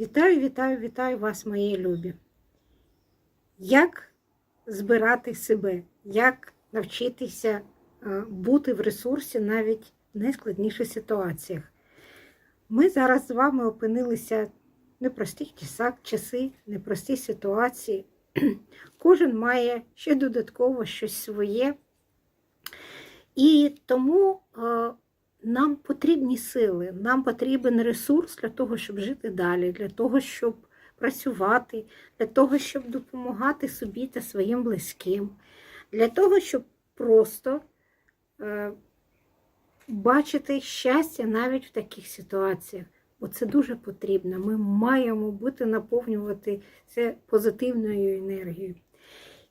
Вітаю, вітаю, вітаю вас, мої любі. Як збирати себе, як навчитися е, бути в ресурсі навіть в найскладніших ситуаціях? Ми зараз з вами опинилися в непростих часах, часи, непрості ситуації. Кожен має ще додатково щось своє. І тому е, нам потрібні сили, нам потрібен ресурс для того, щоб жити далі, для того, щоб працювати, для того, щоб допомагати собі та своїм близьким, для того, щоб просто е, бачити щастя навіть в таких ситуаціях. Бо це дуже потрібно. Ми маємо бути наповнювати це позитивною енергією.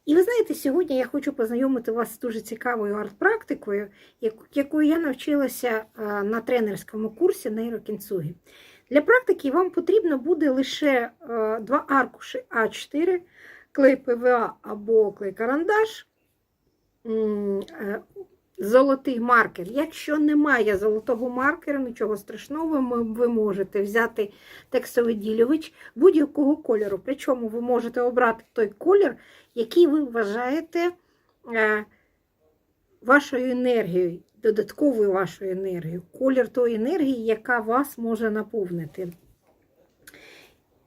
І ви знаєте, сьогодні я хочу познайомити вас з дуже цікавою арт-практикою, якою я навчилася на тренерському курсі нейрокінцугі. Для практики вам потрібно буде лише два аркуші А4, клей ПВА або клей карандаш, золотий маркер. Якщо немає золотого маркера, нічого страшного, ви можете взяти текстовий ділювач будь-якого кольору. Причому ви можете обрати той колір, який ви вважаєте е, вашою енергією, додатковою вашою енергією, колір тої енергії, яка вас може наповнити.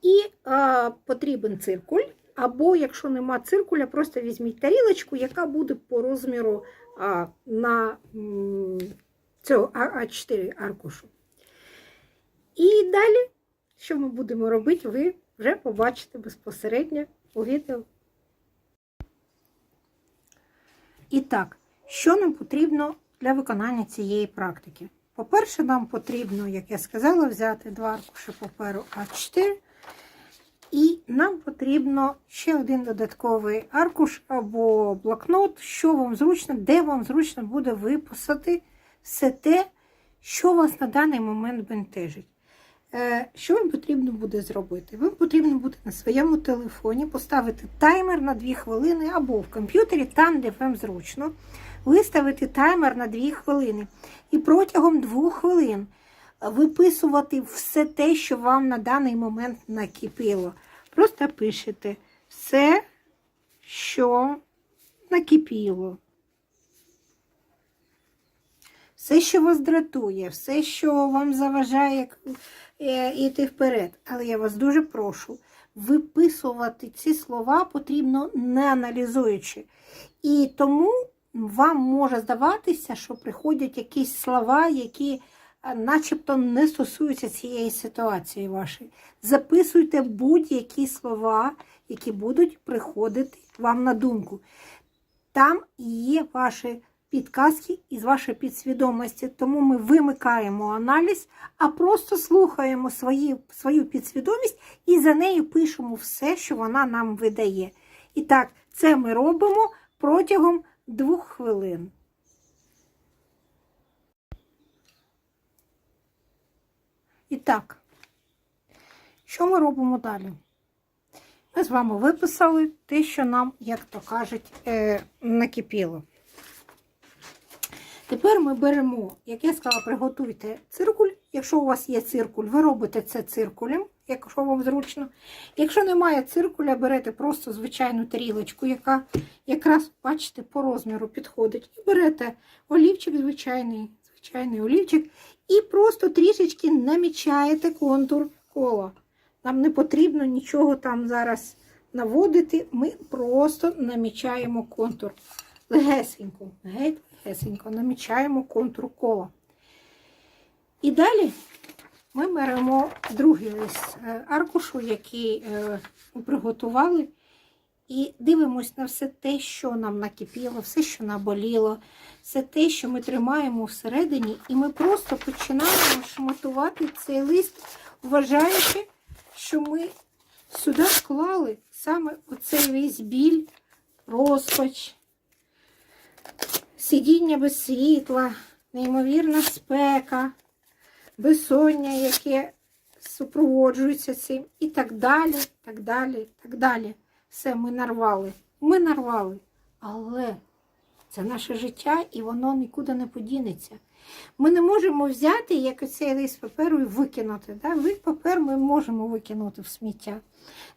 І е, потрібен циркуль. Або, якщо нема циркуля, просто візьміть тарілочку, яка буде по розміру а, на цього А4 аркушу. І далі, що ми будемо робити, ви вже побачите безпосередньо у відео. І так, що нам потрібно для виконання цієї практики? По-перше, нам потрібно, як я сказала, взяти два аркуші паперу А4. І нам потрібно ще один додатковий аркуш або блокнот, що вам зручно, де вам зручно буде виписати все те, що вас на даний момент бентежить. Е, що вам потрібно буде зробити? Вам потрібно буде на своєму телефоні поставити таймер на 2 хвилини або в комп'ютері, там, де вам зручно, виставити таймер на 2 хвилини. І протягом 2 хвилин виписувати все те, що вам на даний момент накипіло. Просто пишете все, що накипіло. Все, що вас дратує, все, що вам заважає йти вперед. Але я вас дуже прошу, виписувати ці слова потрібно не аналізуючи. І тому вам може здаватися, що приходять якісь слова, які начебто не стосуються цієї ситуації вашої. Записуйте будь-які слова, які будуть приходити вам на думку. Там є ваші підказки із вашої підсвідомості, тому ми вимикаємо аналіз, а просто слухаємо свої, свою підсвідомість і за нею пишемо все, що вона нам видає. І так, це ми робимо протягом двох хвилин. І так, що ми робимо далі? Ми з вами виписали те, що нам, як то кажуть, е, накипіло. Тепер ми беремо, як я сказала, приготуйте циркуль. Якщо у вас є циркуль, ви робите це циркулем, якщо вам зручно. Якщо немає циркуля, берете просто звичайну тарілочку, яка якраз, бачите, по розміру підходить. І берете олівчик звичайний, звичайний олівчик, і просто трішечки намічаєте контур кола. Нам не потрібно нічого там зараз наводити, ми просто намічаємо контур. Легесенько, геть легесенько намічаємо контур кола. І далі ми беремо другий лист е, аркушу, який е, приготували, і дивимось на все те, що нам накипіло, все, що наболіло, все те, що ми тримаємо всередині, і ми просто починаємо шматувати цей лист, вважаючи, що ми сюди вклали саме оцей весь біль, розпач, сидіння без світла, неймовірна спека, безсоння, яке супроводжується цим, і так далі, так далі, так далі. Все, ми нарвали. Ми нарвали. Але Це наше життя, і воно нікуди не подінеться. Ми не можемо взяти як оцей лист паперу і викинути. Да? Лист папер ми можемо викинути в сміття.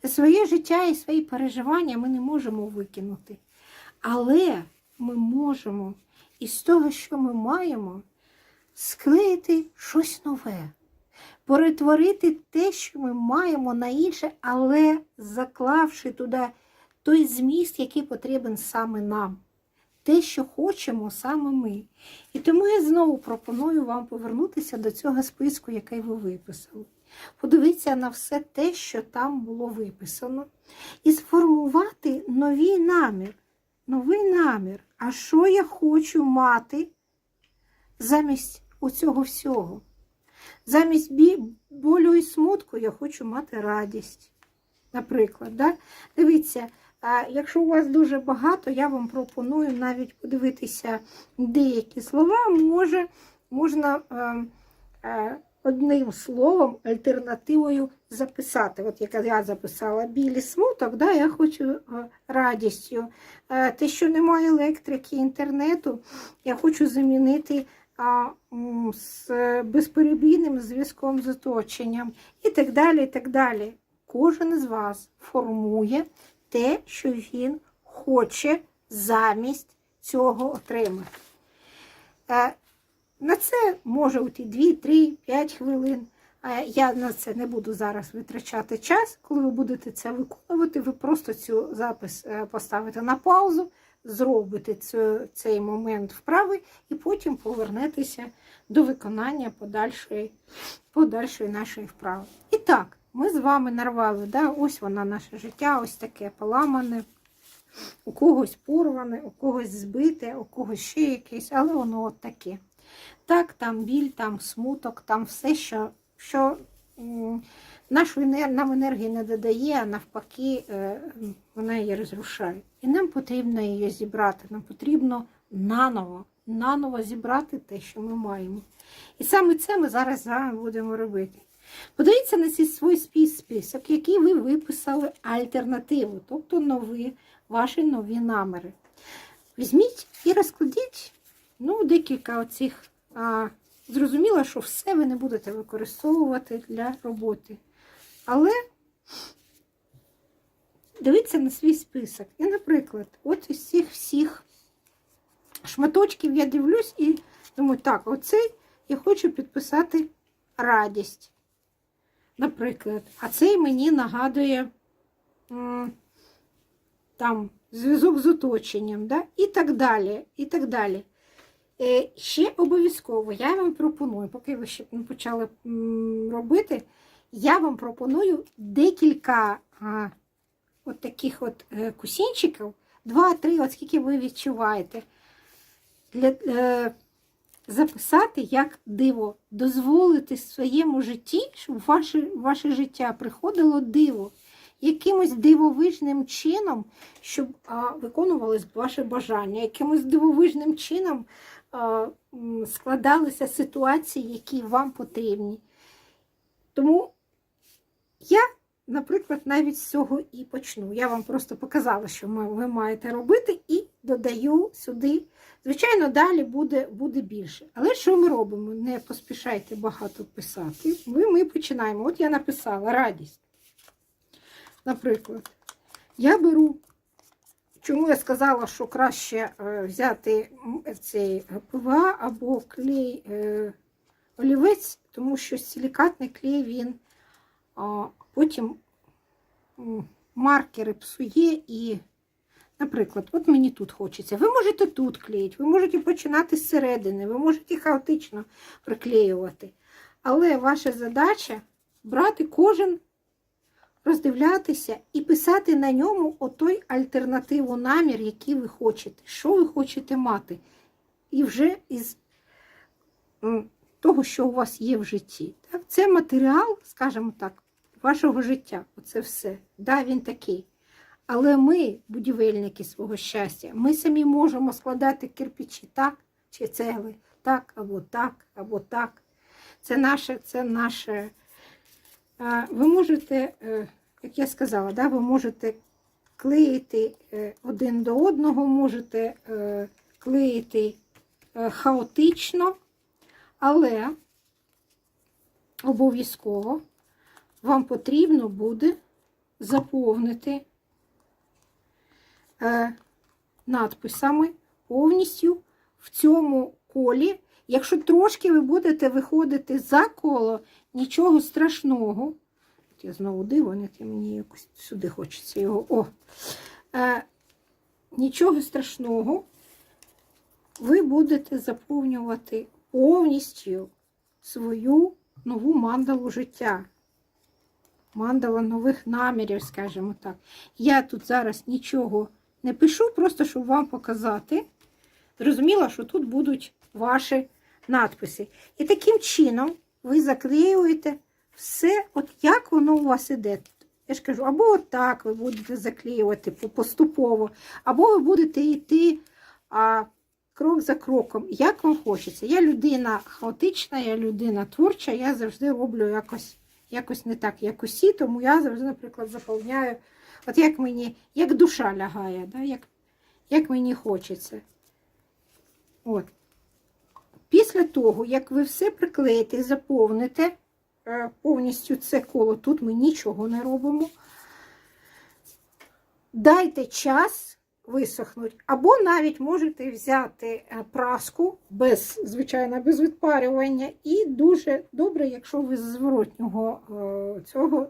Своє життя і свої переживання ми не можемо викинути. Але ми можемо із того, що ми маємо, склеїти щось нове, перетворити те, що ми маємо на інше, але заклавши туди той зміст, який потрібен саме нам. Те, що хочемо саме ми. І тому я знову пропоную вам повернутися до цього списку, який ви виписали. Подивитися на все те, що там було виписано, і сформувати новий намір. Новий намір. А що я хочу мати замість оцього всього? Замість болю і смутку я хочу мати радість. Наприклад, да? дивіться, якщо у вас дуже багато, я вам пропоную навіть подивитися деякі слова, може, можна одним словом, альтернативою записати. От як я записала білі смуток, да, я хочу радістю. Те, що немає електрики, інтернету, я хочу замінити з безперебійним зв'язком з оточенням і так далі. і так далі. Кожен з вас формує те, що він хоче замість цього отримати. Е, На це може уйти 2, 3, 5 хвилин. Я на це не буду зараз витрачати час. Коли ви будете це виконувати, ви просто цю запис е, поставите на паузу, зробите цей момент вправи і потім повернетеся до виконання подальшої, подальшої нашої вправи. І так, ми з вами нарвали, да, ось вона наше життя, ось таке поламане, у когось порване, у когось збите, у когось ще якесь, але воно от таке. Так, там біль, там смуток, там все, що, що нашу нам енергії не додає, а навпаки, е, вона її розрушає. І нам потрібно її зібрати, нам потрібно наново, наново зібрати те, що ми маємо. І саме це ми зараз з вами будемо робити. Подивіться на цей свій список, який ви виписали альтернативу, тобто нові, ваші нові наміри. Візьміть і розкладіть ну, декілька оцих. А, зрозуміло, що все ви не будете використовувати для роботи. Але дивіться на свій список. І, наприклад, от із цих всіх шматочків я дивлюсь і думаю, так, оцей я хочу підписати радість. Наприклад, а цей мені нагадує там зв'язок з оточенням, да? і так далі. і так далі. Е, ще обов'язково я вам пропоную, поки ви ще почали робити, я вам пропоную декілька от таких от е, кусінчиків, два-три, от скільки ви відчуваєте, для, е, записати як диво, дозволити своєму житті, щоб в ваше, ваше життя приходило диво. Якимось дивовижним чином, щоб а, виконувались ваші бажання, якимось дивовижним чином складалися ситуації, які вам потрібні. Тому я, наприклад, навіть з цього і почну. Я вам просто показала, що ви маєте робити, і додаю сюди. Звичайно, далі буде, буде більше. Але що ми робимо? Не поспішайте багато писати. Ми, ми починаємо. От я написала радість. Наприклад, я беру, чому я сказала, що краще е, взяти цей ПВА або клей е, олівець, тому що силікатний клей він потім маркери псує і, наприклад, от мені тут хочеться. Ви можете тут клеїти, ви можете починати зсередини, ви можете хаотично приклеювати. Але ваша задача брати кожен роздивлятися і писати на ньому отой альтернативу намір, який ви хочете, що ви хочете мати. І вже із того, що у вас є в житті. Так? Це матеріал, скажімо так, вашого життя. Оце все. Да, він такий. Але ми, будівельники свого щастя, ми самі можемо складати кирпичі так, чи цегли, так, або так, або так. Це наше, це наше. Ви можете, е, як я сказала, да, ви можете клеїти е, один до одного, можете е, клеїти хаотично, але обов'язково вам потрібно буде заповнити надписами повністю в цьому колі. Якщо трошки ви будете виходити за коло, нічого страшного. От я знову дивоните, мені якось сюди хочеться його. О! Е, нічого страшного, ви будете заповнювати повністю свою нову мандалу життя. Мандала нових намірів, скажімо так. Я тут зараз нічого не пишу, просто щоб вам показати. Зрозуміла, що тут будуть ваші надписи. І таким чином ви заклеюєте все, от як воно у вас іде. Я ж кажу, або отак ви будете заклеювати поступово, або ви будете йти а, крок за кроком, як вам хочеться. Я людина хаотична, я людина творча, я завжди роблю якось, якось не так, як усі, тому я завжди, наприклад, заповняю, от як мені, як душа лягає, да? як, як мені хочеться. От. Після того, як ви все приклеїте, заповните е, повністю це коло, тут ми нічого не робимо. Дайте час висохнути, або навіть можете взяти е, праску без, звичайно, без відпарювання, і дуже добре, якщо ви з зворотнього е, цього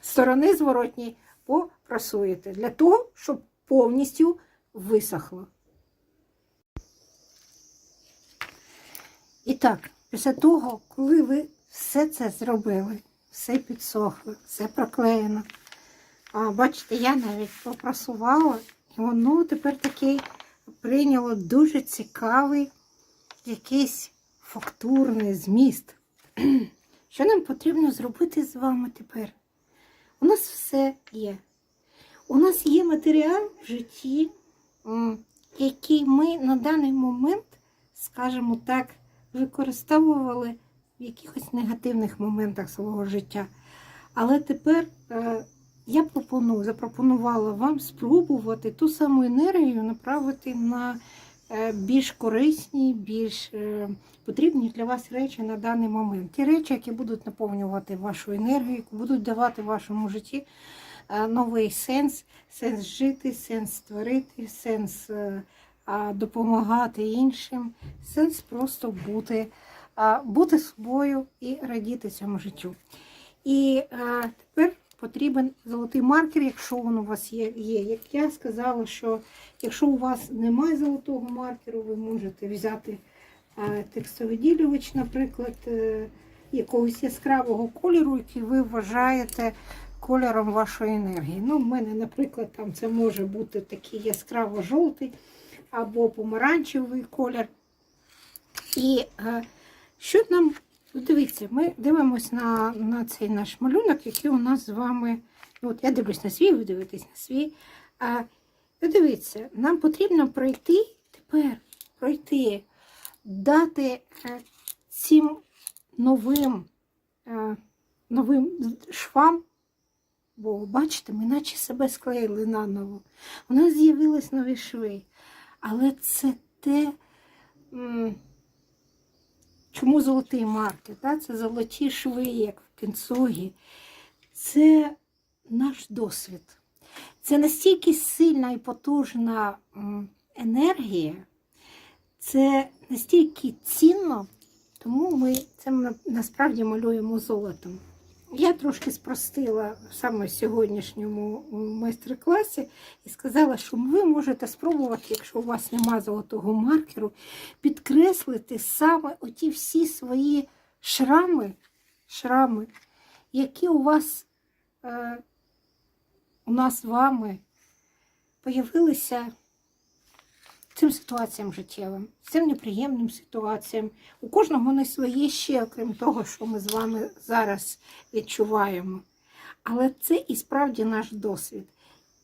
сторони зворотній попрасуєте для того, щоб повністю висохло. І так, після того, коли ви все це зробили, все підсохло, все проклеєно. А, бачите, я навіть попрасувала, і воно тепер такий прийняло дуже цікавий якийсь фактурний зміст. Що нам потрібно зробити з вами тепер? У нас все є. У нас є матеріал в житті, який ми на даний момент, скажімо так, використовували в якихось негативних моментах свого життя. Але тепер е, я пропоную, запропонувала вам спробувати ту саму енергію направити на е, більш корисні, більш е, потрібні для вас речі на даний момент. Ті речі, які будуть наповнювати вашу енергію, які будуть давати вашому житті новий сенс, сенс жити, сенс створити, сенс допомагати іншим, сенс просто бути, бути собою і радіти цьому життю. І тепер потрібен золотий маркер, якщо він у вас є. є. Як я сказала, що якщо у вас немає золотого маркеру, ви можете взяти текстовиділювач, наприклад, е, якогось яскравого кольору, який ви вважаєте кольором вашої енергії. Ну, в мене, наприклад, там це може бути такий яскраво-жовтий або помаранчевий колір. І е, що нам, ну, дивіться, ми дивимося на, на цей наш малюнок, який у нас з вами. ну, От я дивлюсь на свій, ви дивитесь на свій. А, ви дивіться, нам потрібно пройти тепер, пройти, дати е, цим новим, е, новим швам. Бо, бачите, ми наче себе склеїли наново. У нас з'явились нові шви. Але це те, чому золотий маркер? Да? Це золоті шви, як в кінцогі. Це наш досвід. Це настільки сильна і потужна енергія, це настільки цінно, тому ми це насправді малюємо золотом. Я трошки спростила саме сьогоднішньому майстер-класі і сказала, що ви можете спробувати, якщо у вас немає золотого маркеру, підкреслити саме оті всі свої шрами, шрами які у вас е, у нас з вами появилися цим ситуаціям життєвим, цим неприємним ситуаціям. У кожного не своє ще, окрім того, що ми з вами зараз відчуваємо. Але це і справді наш досвід.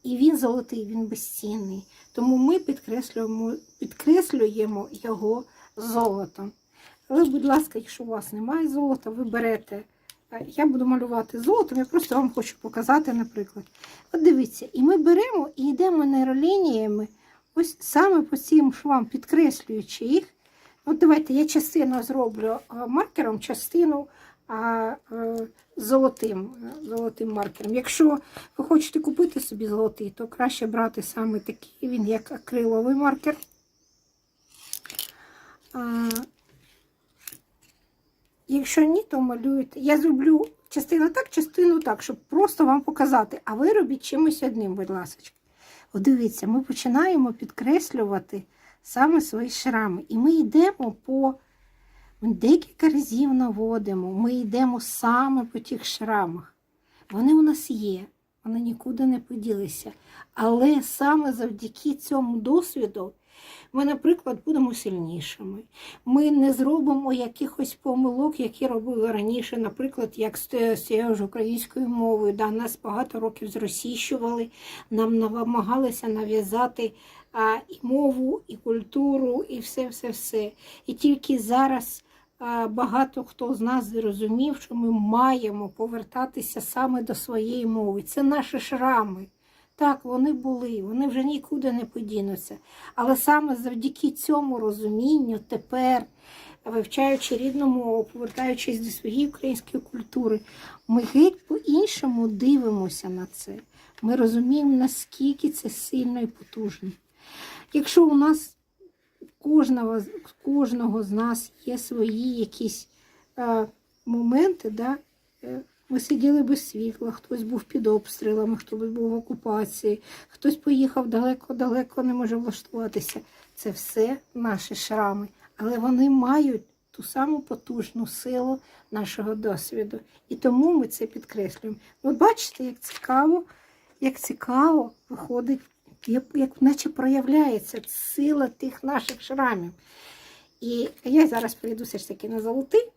І він золотий, він безцінний. Тому ми підкреслюємо, підкреслюємо його золотом. Але, будь ласка, якщо у вас немає золота, ви берете е, я буду малювати золотом, я просто вам хочу показати, наприклад. От дивіться, і ми беремо і йдемо нейролініями, ось саме по цим швам, підкреслюючи їх. От давайте я частину зроблю е, маркером, частину а, е, золотим, е, золотим маркером. Якщо ви хочете купити собі золотий, то краще брати саме такий, він як акриловий маркер. А, якщо ні, то малюєте. Я зроблю частину так, частину так, щоб просто вам показати. А ви робіть чимось одним, будь ласка. От дивіться, ми починаємо підкреслювати саме свої шрами. І ми йдемо по декілька разів наводимо, ми йдемо саме по тих шрамах. Вони у нас є, вони нікуди не поділися. Але саме завдяки цьому досвіду ми, наприклад, будемо сильнішими. Ми не зробимо якихось помилок, які робили раніше, наприклад, як з ж українською мовою. Да, нас багато років зросійщували, нам намагалися нав'язати а, і мову, і культуру, і все-все-все. І тільки зараз багато хто з нас зрозумів, що ми маємо повертатися саме до своєї мови. Це наші шрами. Так, вони були, вони вже нікуди не подінуться. Але саме завдяки цьому розумінню тепер, вивчаючи рідну мову, повертаючись до своєї української культури, ми геть по-іншому дивимося на це. Ми розуміємо, наскільки це сильно і потужно. Якщо у нас кожного, кожного з нас є свої якісь е, моменти, да, е, ми сиділи без світла, хтось був під обстрілами, хтось був в окупації, хтось поїхав далеко-далеко, не може влаштуватися. Це все наші шрами, але вони мають ту саму потужну силу нашого досвіду. І тому ми це підкреслюємо. От бачите, як цікаво, як цікаво виходить, як, наче проявляється сила тих наших шрамів. І я зараз перейду все ж таки на золотий,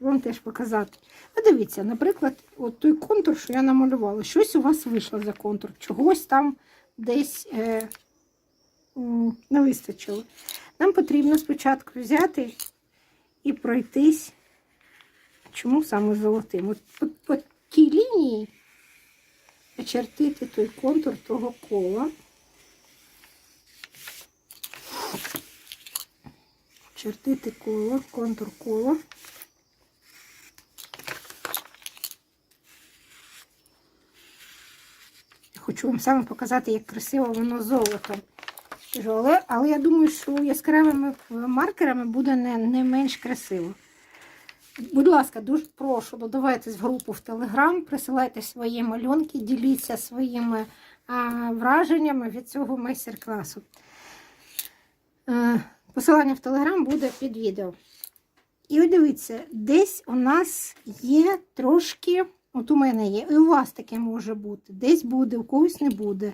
вам теж показати. А дивіться, наприклад, от той контур, що я намалювала, щось у вас вийшло за контур, чогось там десь е, не вистачило. Нам потрібно спочатку взяти і пройтись. Чому саме золотим? От по, по тій лінії очертити той контур того кола. Чертити коло, контур кола. Хочу вам саме показати, як красиво воно золото. Але, але я думаю, що яскравими маркерами буде не, не менш красиво. Будь ласка, дуже прошу, додавайтесь в групу в Телеграм, присилайте свої малюнки, діліться своїми а, враженнями від цього майстер-класу. Е, посилання в Телеграм буде під відео. І дивіться, десь у нас є трошки, от у мене є, і у вас таке може бути. Десь буде, у когось не буде.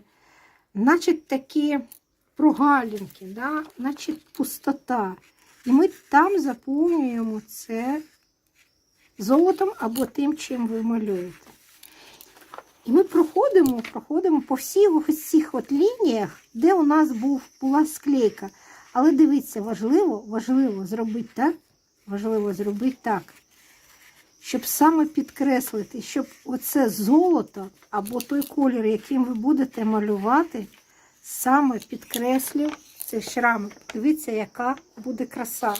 Значить, такі прогалінки, да? значить пустота. І ми там заповнюємо це золотом або тим, чим ви малюєте. І ми проходимо, проходимо по всіх ось цих от лініях, де у нас був, була склейка. Але дивіться, важливо, важливо зробити так, важливо зробити так, щоб саме підкреслити, щоб оце золото або той колір, яким ви будете малювати, саме підкреслив цей шрам. Дивіться, яка буде краса.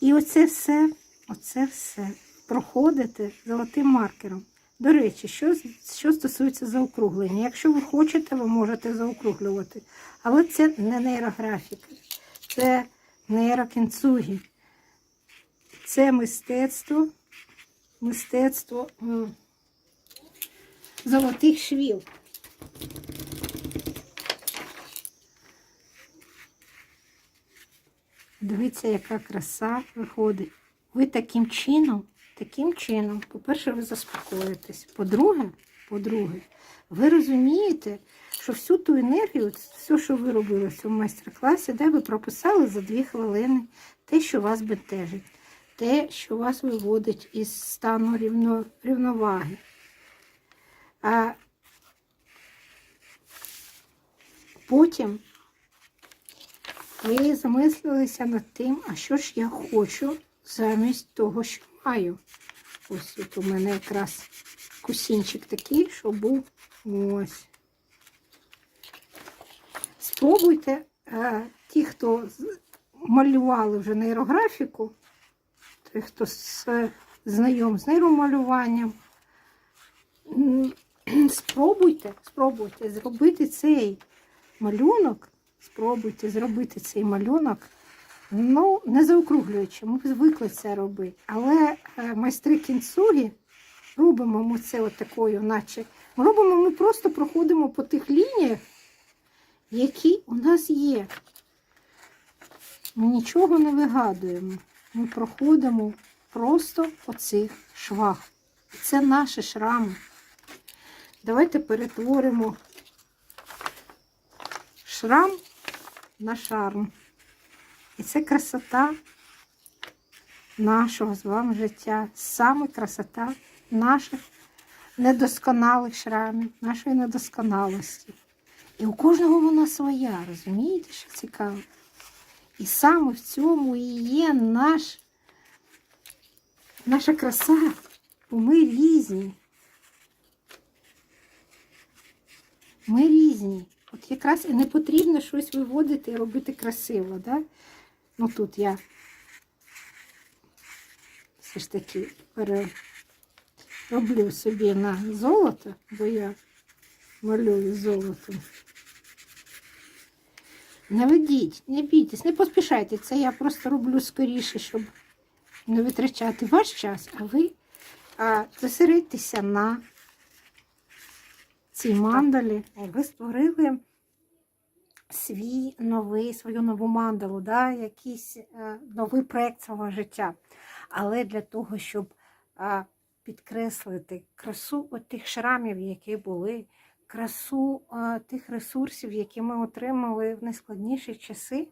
І оце все, оце все проходите золотим маркером. До речі, що, що стосується заокруглення. Якщо ви хочете, ви можете заокруглювати. Але це не нейрографіка, це нейрокінцугі. Це мистецтво, мистецтво золотих швів. Дивіться, яка краса виходить. Ви таким чином, таким чином, по-перше, ви заспокоїтесь. По-друге, по-друге, ви розумієте, що всю ту енергію, все, що ви робили в цьому майстер-класі, де ви прописали за дві хвилини те, що вас бентежить, те, що вас виводить із стану рівно, рівноваги. А потім ви замислилися над тим, а що ж я хочу замість того, що маю. Ось тут у мене якраз кусінчик такий, що був ось. Спробуйте, е, ті, хто малювали вже нейрографіку, хто з, знайом з нейромалюванням, спробуйте, спробуйте зробити цей малюнок, спробуйте зробити цей малюнок, ну, не заокруглюючи, ми звикли це робити. Але е, майстри кінцугі робимо ми це от такою, наче робимо, ми просто проходимо по тих лініях, які у нас є. Ми нічого не вигадуємо. Ми проходимо просто по цих швах. Це наші шрами. Давайте перетворимо шрам на шарм. І це красота нашого з вами життя. Саме красота наших недосконалих шрамів, нашої недосконалості. І у кожного вона своя, розумієте, що цікаво? І саме в цьому і є наш, наша краса, бо ми різні. Ми різні. От якраз і не потрібно щось виводити і робити красиво. Да? Ну тут я все ж таки перероблю собі на золото, бо я малюю золотом. Не ведіть, не бійтесь, не поспішайте. Це я просто роблю скоріше, щоб не витрачати ваш час, а ви а, зосередьтеся на цій мандалі. Ви створили свій новий, свою нову мандалу, да, якийсь е, новий проєкт свого життя. Але для того, щоб е, підкреслити красу тих шрамів, які були, красу е, тих ресурсів, які ми отримали в найскладніші часи,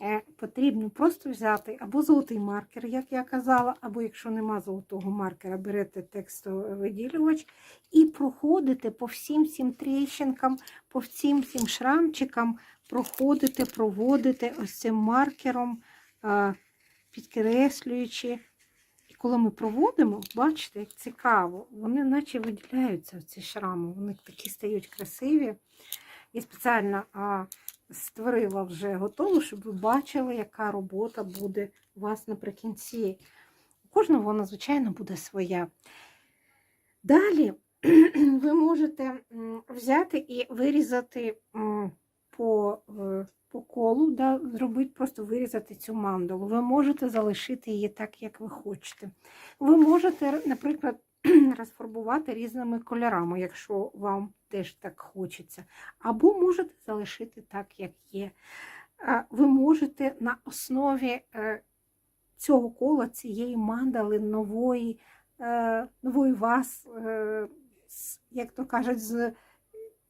е, потрібно просто взяти або золотий маркер, як я казала, або якщо нема золотого маркера, берете текстовиділювач і проходите по всім цим тріщинкам, по всім цим шрамчикам, проходите, проводите ось цим маркером, е, підкреслюючи. Коли ми проводимо, бачите, як цікаво, вони наче виділяються ці шрами, вони такі стають красиві. Я спеціально а, створила вже готову, щоб ви бачили, яка робота буде у вас наприкінці. У кожного вона, звичайно, буде своя. Далі ви можете взяти і вирізати по, е, по колу, да, зробити, просто вирізати цю мандалу. Ви можете залишити її так, як ви хочете. Ви можете, наприклад, розфарбувати різними кольорами, якщо вам теж так хочеться. Або можете залишити так, як є. Ви можете на основі е, цього кола, цієї мандали нової, е, нової вас, як то кажуть, з,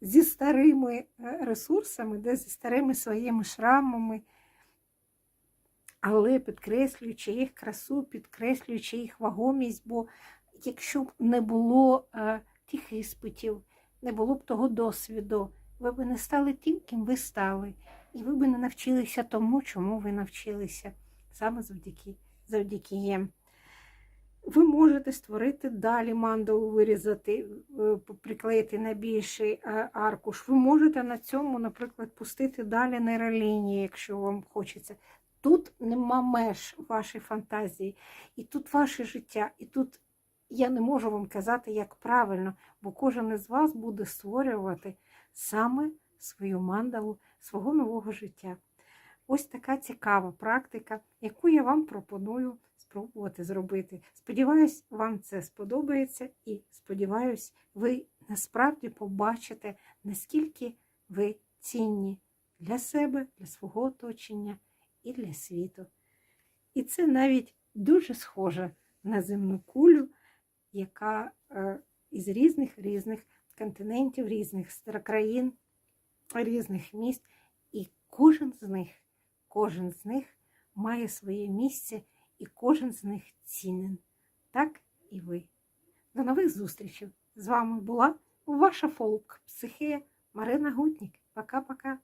зі старими е, ресурсами, де зі старими своїми шрамами, але підкреслюючи їх красу, підкреслюючи їх вагомість, бо якщо б не було е, тих іспитів, не було б того досвіду, ви б не стали тим, ким ви стали, і ви б не навчилися тому, чому ви навчилися. Саме завдяки, завдяки їм. Ви можете створити далі мандалу, вирізати, е, приклеїти на більший е, аркуш. Ви можете на цьому, наприклад, пустити далі нейролінії, якщо вам хочеться. Тут нема меж вашої фантазії, і тут ваше життя, і тут я не можу вам казати, як правильно, бо кожен із вас буде створювати саме свою мандалу свого нового життя. Ось така цікава практика, яку я вам пропоную спробувати зробити. Сподіваюсь, вам це сподобається, і сподіваюсь, ви насправді побачите, наскільки ви цінні для себе, для свого оточення і для світу. І це навіть дуже схоже на земну кулю, яка е, із різних різних континентів, різних країн, різних міст, і кожен з них, кожен з них має своє місце, і кожен з них цінен. Так і ви. До нових зустрічей! З вами була ваша фолк психія Марина Гутнік. Пока-пока.